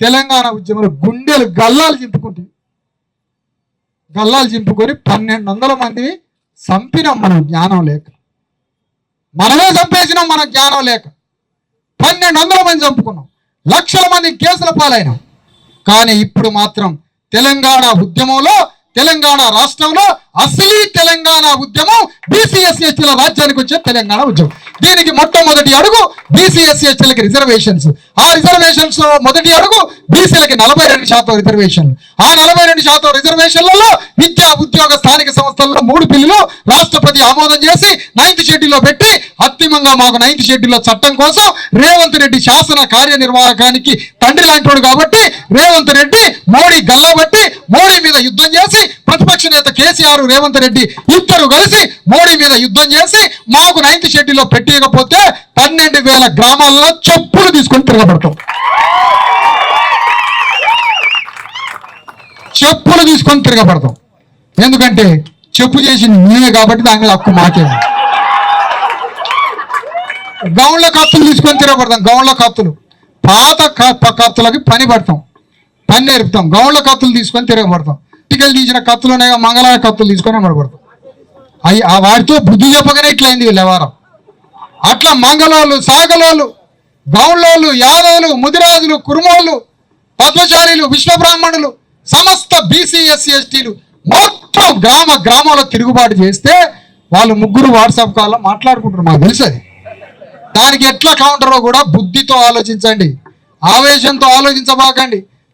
తెలంగాణ ఉద్యమంలో గుండెలు గల్లాలు చింపుకుంటే గల్లాలు చింపుకొని పన్నెండు వందల మందిని చంపినాం మనం జ్ఞానం లేక. మనమే చంపేసినాం మన జ్ఞానం లేక. పన్నెండు వందల మంది చంపుకున్నాం. లక్షల మంది కేసుల పాలైనాం. కానీ ఇప్పుడు మాత్రం తెలంగాణ ఉద్యమంలో తెలంగాణ రాష్ట్రంలో అసలీ తెలంగాణ ఉద్యమం బీసీఎస్సీ ఎస్టీల రాజ్యానికి వచ్చే తెలంగాణ ఉద్యమం. దీనికి మొట్టమొదటి అడుగు బీసీఎస్సీ ఎస్టీలకి రిజర్వేషన్స్ ఆ రిజర్వేషన్స్ మొదటి అడుగు బీసీలకి నలభై రెండు శాతం రిజర్వేషన్ ఆ నలభై రెండు శాతం రిజర్వేషన్లలో విద్యా ఉద్యోగ స్థానిక సంస్థల్లో మూడు బిల్లులు రాష్ట్రపతి ఆమోదం చేసి నైన్త్ షెడ్యూల్లో పెట్టి అంతిమంగా మాకు నైన్త్ షెడ్యూల్లో చట్టం కోసం రేవంత్ రెడ్డి శాసన కార్యనిర్వాహకానికి తండ్రి లాంటివాడు కాబట్టి రేవంత్ రెడ్డి మోడీ గల్లబట్టి మోడీ మీద యుద్ధం చేసి ప్రతిపక్ష నేత కేసీఆర్ రేవంత్ రెడ్డి ఇద్దరు కలిసి మోడీ మీద యుద్ధం చేసి మాకు నైన్త్ షెడ్యూల్లో పెట్టేయకపోతే పన్నెండు వేల గ్రామాల్లో చెప్పులు తీసుకొని తిరగబడతాం. చెప్పులు తీసుకొని తిరగబడతాం. ఎందుకంటే చెప్పు చేసింది మేమే కాబట్టి దాని మీద హక్కు మాకే. గౌన్ల కత్తులు తీసుకొని తిరగబడతాం గౌన్ల కత్తులు. పాత కత్తులకి పని పడతాం పని నేర్పుతాం గౌన్ల కత్తులు తీసుకొని తిరగబడతాం. టికెల్ తీసిన కత్తులు ఉన్నాయి మంగళ కత్తులు తీసుకొని అమ్మడబడతాం అవి ఆ వారితో బుద్ధి చెప్పగానే ఇట్లయింది వీళ్ళ వ్యవహారం. అట్లా మంగళోళ్ళు సాగలోళ్ళు గౌండ్లోళ్ళు యాదవులు ముదిరాజులు కురుమోళ్ళు పద్మచారీలు విశ్వబ్రాహ్మణులు సమస్త బీసీ ఎస్సీ ఎస్టీలు మొత్తం గ్రామ గ్రామంలో తిరుగుబాటు చేస్తే వాళ్ళు ముగ్గురు వాట్సాప్ కాల్లో మాట్లాడుకుంటారు మాకు తెలుసు అది. దానికి ఎట్లా కౌంటరో కూడా బుద్ధితో ఆలోచించండి. ఆవేశంతో ఆలోచించబాకండి.